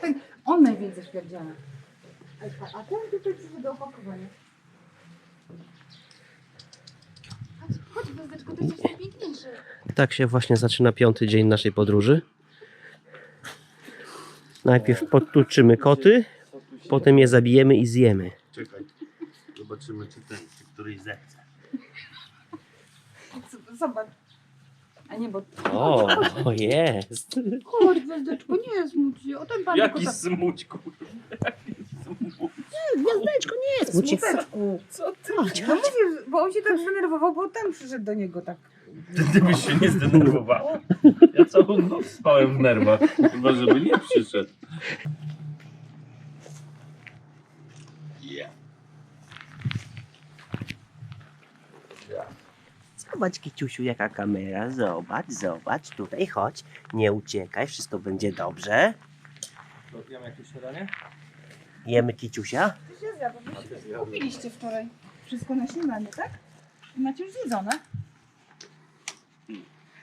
Ten, on najwięcej śpierdziela. A, ten tutaj przyszedł do opakowania. Chodź, chodź Gwiazdeczko, ty jesteś najpiękniejszy. Tak się właśnie zaczyna piąty dzień naszej podróży. Najpierw podtuczymy koty, potem je zabijemy i zjemy. Czekaj. Zobaczymy, czy ten, czy któryś zechce. Zobacz. A nie, bo... O, o jest. Chodź Gwiazdeczko, nie smuć się. O ten pan Jaki tylko smuć, kurwa. Jaki smuć. Gwiazdeczko nie jest. Smuteczku. Co ty? No mówię, bo on się tak zdenerwował, bo ten przyszedł do niego tak. Ty, ty byś się nie zdenerwowała? Ja całą noc spałem w nerwach, chyba żeby nie przyszedł. Zobacz, Kiciusiu, jaka kamera. Zobacz, zobacz. Tutaj chodź. Nie uciekaj, wszystko będzie dobrze. Jem jakieś śniadanie? Jemy Kiciusia. To się zjadło, bo kupiliście wczoraj. Wszystko na śniadanie, tak? I macie już zjedzone.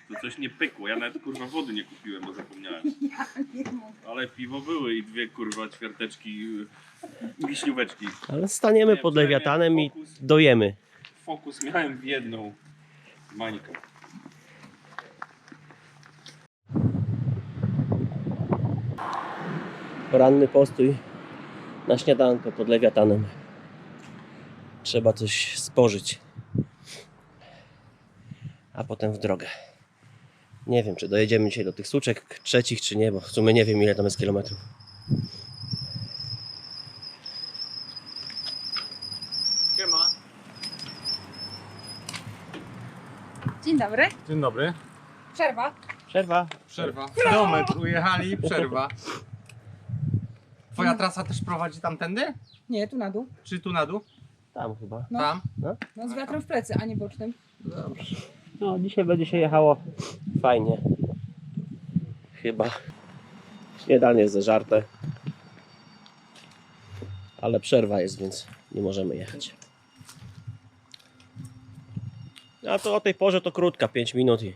To coś nie pykło, ja nawet kurwa wody nie kupiłem, bo zapomniałem. Ja nie mogę. Ale piwo były i dwie kurwa ćwiarteczki y, wiśnióweczki. Ale staniemy Nie, pod lewiatanem i fokus. dojemy. Fokus miałem w jedną mańkę. Poranny postój na śniadanko pod lewiatanem. Trzeba coś spożyć. A potem w drogę. Nie wiem, czy dojedziemy dzisiaj do tych suczek trzecich, czy nie, bo w sumie nie wiem, ile tam jest kilometrów. Dzień dobry. Dzień dobry. Przerwa. Przerwa. Przerwa. Kilometr ujechali, przerwa. Twoja trasa też prowadzi tamtędy? Nie, tu na dół. Czy tu na dół? Tam chyba. No. Tam? No z wiatrem w plecy, a nie bocznym. Dobrze. No, dzisiaj będzie się jechało fajnie. Chyba. Śniadanie jest zażarte. Ale przerwa jest, więc nie możemy jechać. A to o tej porze to krótka, 5 minut i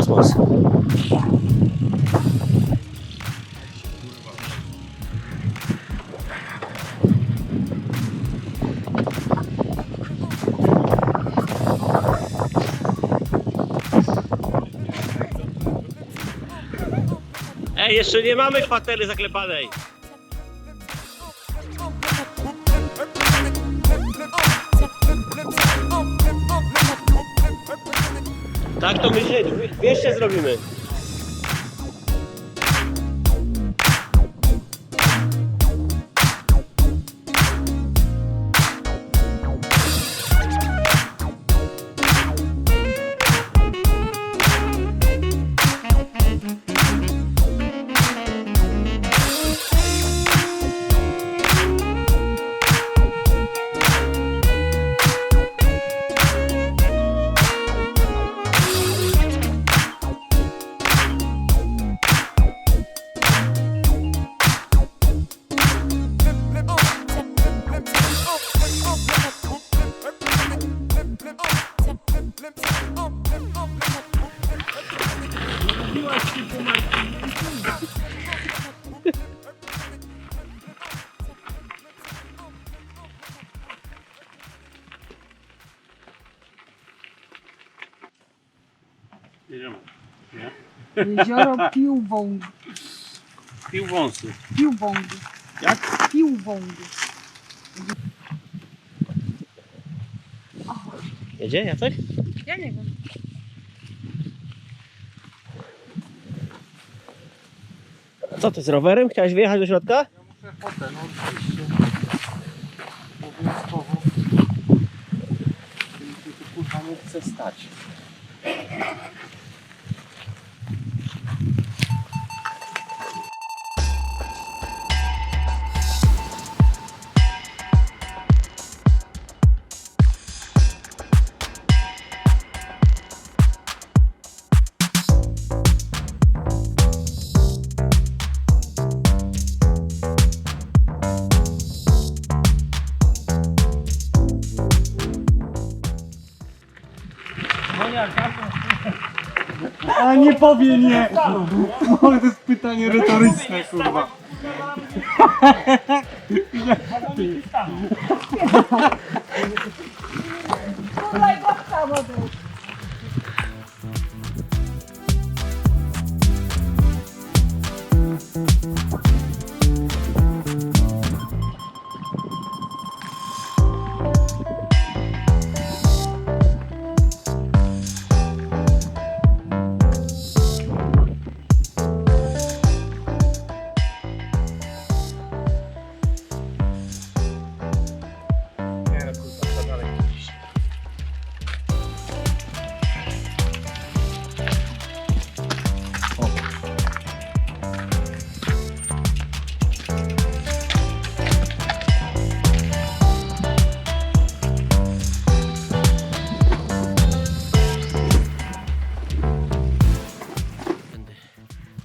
Kosmos. Ej, jeszcze nie mamy kwatery zaklepanej. To my się 200 zrobimy. Jezioro Piłbąg. Pił wąsy. Piłbąg. Jak? Piłbąg. Jedzie Jacek? Ja nie wiem. Co ty z rowerem? Chciałeś wyjechać do środka? Muszę fotę, no oczywiście. Obowiązkowo. Tu kurwa nie chce stać. Powie nie! To jest pytanie retoryczne, kurwa.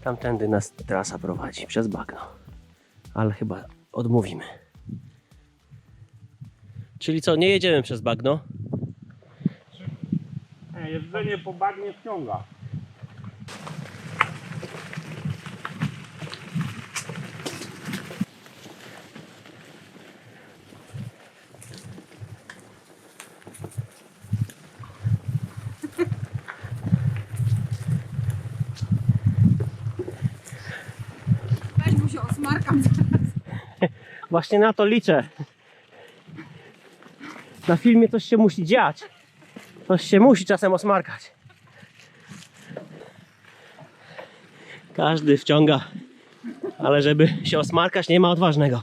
Tamtędy nas trasa prowadzi, przez bagno. Ale chyba odmówimy. Czyli co, nie jedziemy przez bagno? Nie, jedzenie po bagnie wciąga. Osmarkam zaraz. Właśnie na to liczę. Na filmie coś się musi dziać. Coś się musi czasem osmarkać. Każdy wciąga. Ale żeby się osmarkać, nie ma odważnego.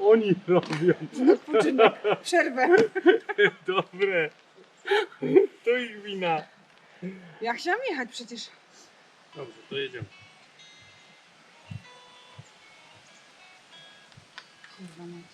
Oni robią. Odpoczynek. Przerwę. Dobre. To ich wina. Ja chciałam jechać przecież. Dobrze, to jedziemy. Kurwa mać.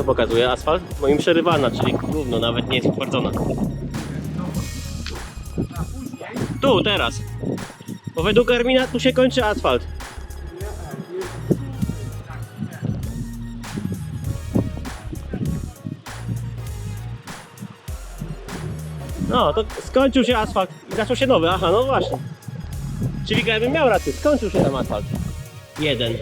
Co, pokazuje asfalt? Moim przerywana, czyli równo, nawet nie jest utwardzona. Tu, teraz. Bo według Garmina tu się kończy asfalt. No, to skończył się asfalt i zaczął się nowy. Aha, no właśnie. Czyli Garmin miał rację, skończył się tam asfalt. Jeden.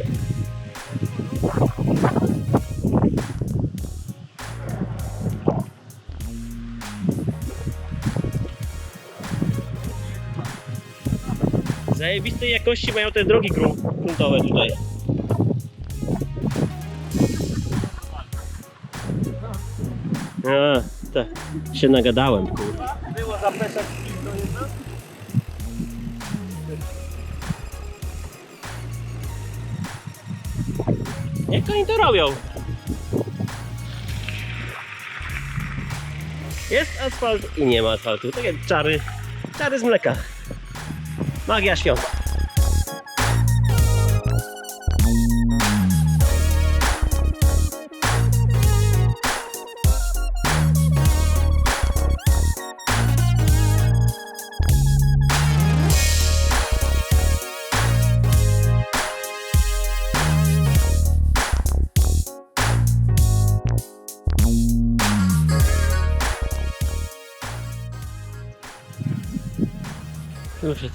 Zajebistej jakości mają te drogi grun- gruntowe tutaj. A, tak, się nagadałem, kurwa. Było zapeszać Jak oni to robią? Jest asfalt i nie ma asfaltu. Takie czary, czary z mleka. Magia świąt.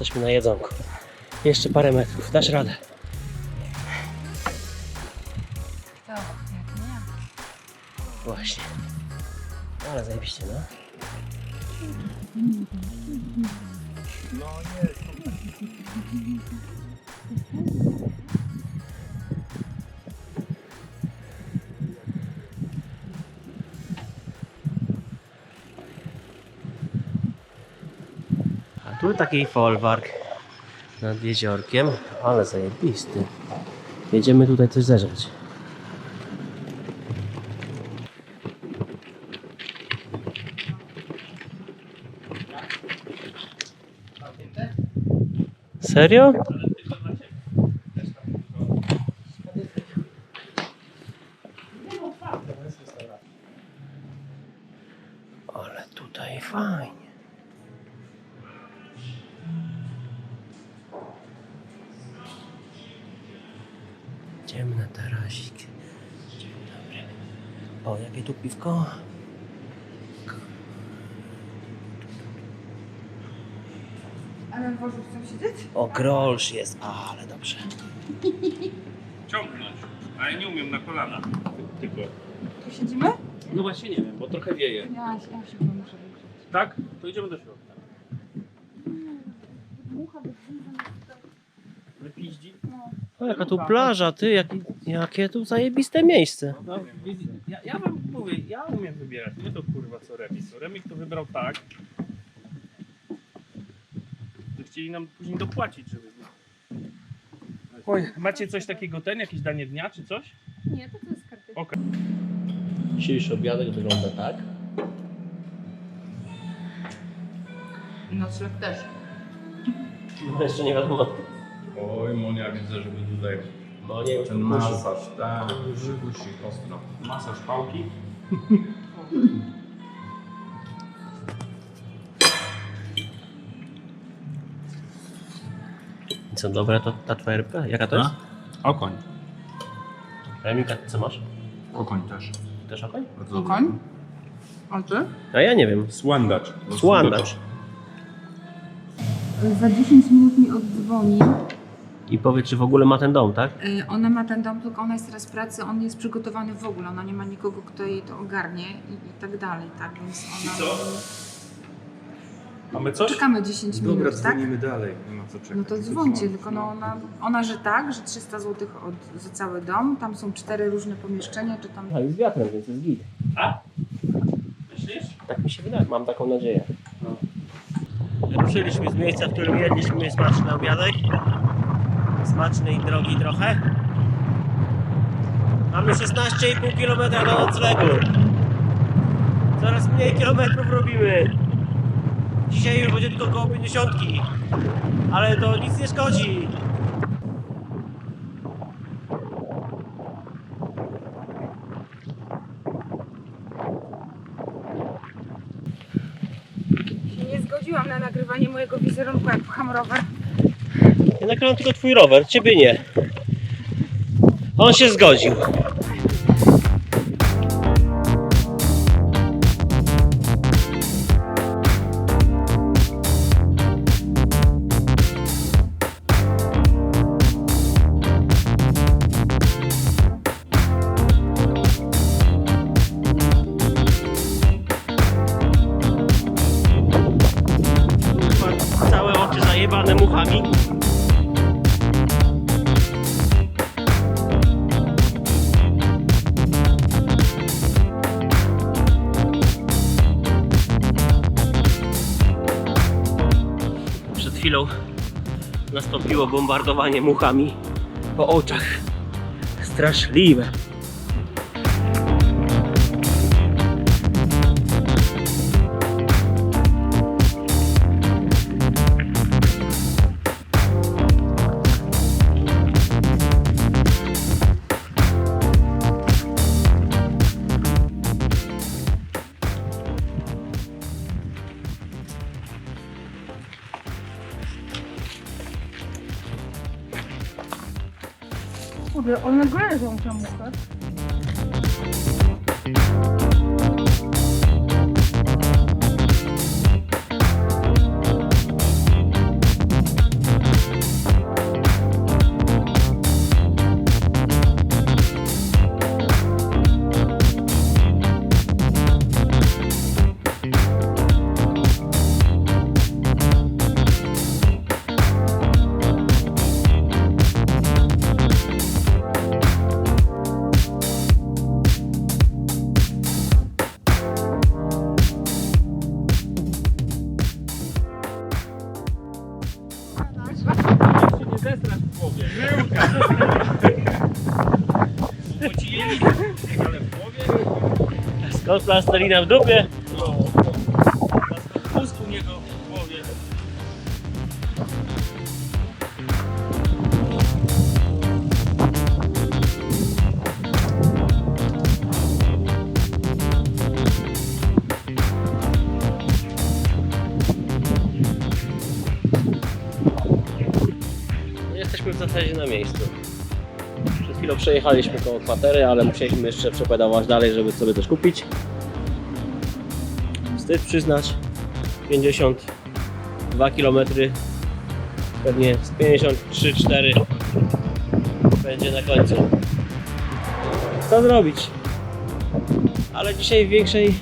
Jesteśmy na jedzonku. Jeszcze parę metrów. Dasz radę. To, jak nie. Właśnie. Ale zajebiście, no. A tu taki folwark nad jeziorkiem, ale zajebisty. Jedziemy tutaj coś zerzeć. Serio? Ale tutaj fajnie. Idziemy na tarasik. Dzień dobry. Tu piwko? A na dworzu chcą siedzieć? O, grolsz jest, ale dobrze. Ciągnąć. A ja nie umiem na kolana. Tylko. Tu siedzimy? No właśnie nie wiem, bo trochę wieje. Ja, ja się muszę wyjrzeć. Tak? To idziemy do środka. Wypiździ? O, jaka tu plaża, ty, jak, jakie tu zajebiste miejsce. No, ja, ja mówię, ja umiem wybierać, nie to kurwa co remis. Remik to wybrał tak. że Chcieli nam później dopłacić, żeby... Oj, macie coś takiego ten, jakieś danie dnia czy coś? Nie, to to jest karty. Okej. Dzisiejszy obiadek wygląda tak. Nocleg też. No jeszcze nie wiadomo. Oj, Monia, widzę, żeby tutaj Bo nie wiem, ten masaż, tak, gusik ostro. Masaż pałki. Co dobre to ta twoja rybka? Jaka to jest? Okoń. Remika, co masz? Okoń też. Też okoń? Bardzo Koń? A ty? A ja nie wiem. Słandacz. Słandacz. Za 10 minut mi oddzwoni. I powie, czy w ogóle ma ten dom, tak? Y, Ona ma ten dom, tylko ona jest teraz w pracy, on nie jest przygotowany w ogóle, ona nie ma nikogo, kto jej to ogarnie i, i tak dalej, tak, więc ona... co? Mamy coś? Czekamy 10 Dobra, minut, tak? dzwonimy dalej. Nie ma co czekać. No to dzwońcie, tylko no ona, ona, że tak, że 300 zł od, za cały dom, tam są cztery różne pomieszczenia, czy tam... A z wiatrem, więc jest git. A? Myślisz? Tak mi się wydaje, mam taką nadzieję. Ruszyliśmy z miejsca, w którym jedliśmy smaczny obiadek. Smaczny i drogi trochę. Mamy 16,5 km do noclegu. Coraz mniej kilometrów robimy. Dzisiaj już będzie tylko około 50. Ale to nic nie szkodzi. Nie zgodziłam na nagrywanie mojego wizerunku, jak pcham rower. Ja tylko twój rower, ciebie nie. On się zgodził. Chwilą nastąpiło bombardowanie muchami po oczach. Straszliwe. Skąd plastelina w dupie? Chwilą przejechaliśmy koło kwatery, ale musieliśmy jeszcze przepedałować dalej, żeby sobie coś kupić. Wstyd przyznać, 52 km, pewnie z 53-4 będzie na końcu. Co zrobić? Ale dzisiaj w większej,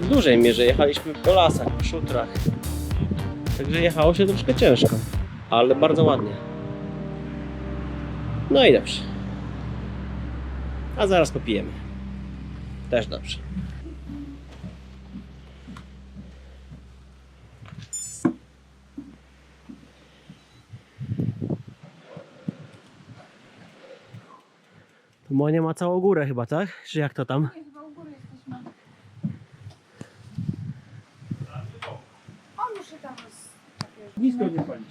w dużej mierze jechaliśmy po lasach, po szutrach. Także jechało się troszkę ciężko, ale bardzo ładnie. No i dobrze. A zaraz popijemy. Też dobrze. To Monia ma całą górę chyba, tak? Czy jak to tam? Nie, chyba u góry jesteśmy. On już się tam roz... Nisko nie palić.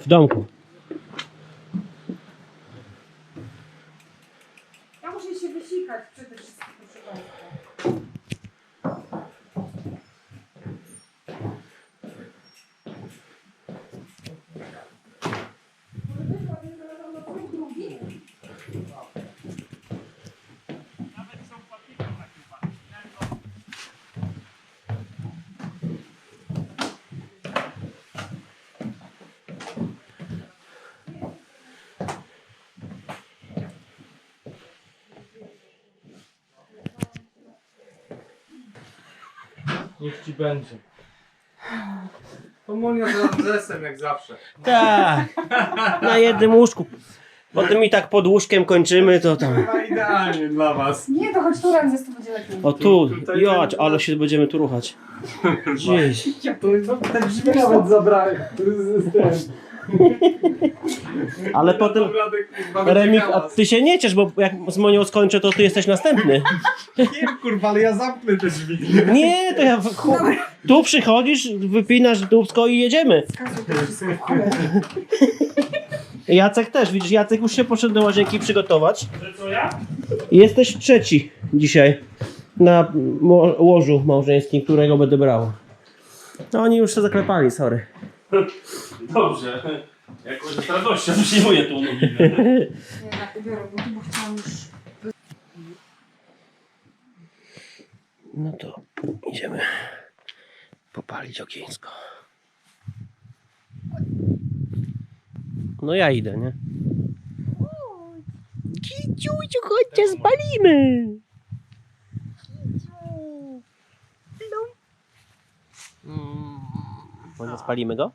W domku. Ci będzie. Komunia z Ramzesem jak zawsze. Tak. Na jednym łóżku. Potem i tak pod łóżkiem kończymy, to tam. Chyba idealnie dla was. Nie, to chodź tu Ramzes, to będzie lepiej. O tu, Tutaj jać, ten- ale się będziemy tu ruchać. Gdzieś. To te drzwi nawet zabrałem. Z- z tym. Ale potem, Remik, a ty się nie ciesz, bo jak z Monią skończę, to ty jesteś następny. Nie kurwa, ale ja zamknę te drzwi. Nie, to ja... w- Tu przychodzisz, wypinasz dubsko i jedziemy. Jacek też, widzisz, Jacek już się poszedł do łazienki przygotować. Że co ja? Jesteś trzeci dzisiaj na mo- łożu małżeńskim, którego będę brał. No oni już się zaklepali, sorry. Dobrze. Jakoś z radością przyjmuję tą nowinę. Nie, tak ubiorę buty, bo chciałam już... No to idziemy popalić okieńsko. No ja idę, nie? Kiciuciu, chodźcie, spalimy! Mm, Może spalimy go?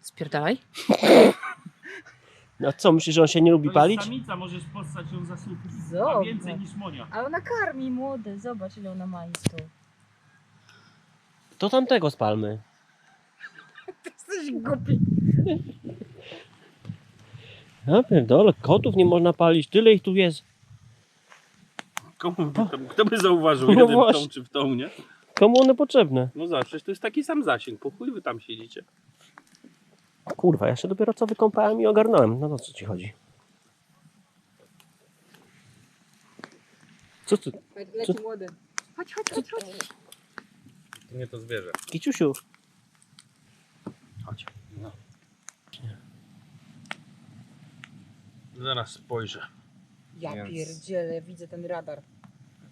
Spierdalaj. No co, myślisz, że on się nie lubi To jest palić? Samica, możesz postać ją za Zobacz. więcej niż Monia. A ona karmi młode, zobacz ile ona ma istu. To tamtego spalmy. Jesteś głupi. Ja pierdolę, kotów nie można palić, tyle ich tu jest. Komu by tam, kto by zauważył, No jeden w tą właśnie. czy w tą, nie? Komu one potrzebne? No zawsze to jest taki sam zasięg, po chuj wy tam siedzicie. Kurwa, ja się dopiero co wykąpałem i ogarnąłem. No to co ci chodzi? Co ty? Leci młody. Chodź, chodź, chodź, chodź. To nie to zwierzę. Kiciusiu. Chodź. No. Zaraz spojrzę. Ja Więc- pierdzielę, widzę ten radar.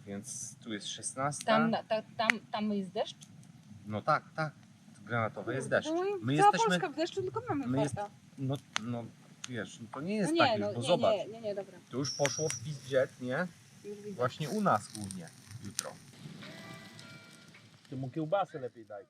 Więc tu jest 16. Tam, na- ta, tam, tam jest deszcz? No tak, tak. Granatowe jest deszcz. No, My Cała jesteśmy. Polska w deszczu, tylko mamy my jest- farta. No, no wiesz, no to nie No jest nie, tak już, no, bo nie, zobacz. nie, nie, nie, dobra. To już poszło w pizdziet, nie? Już widzę. Właśnie u nas głównie jutro. Ty mu kiełbasę lepiej daj.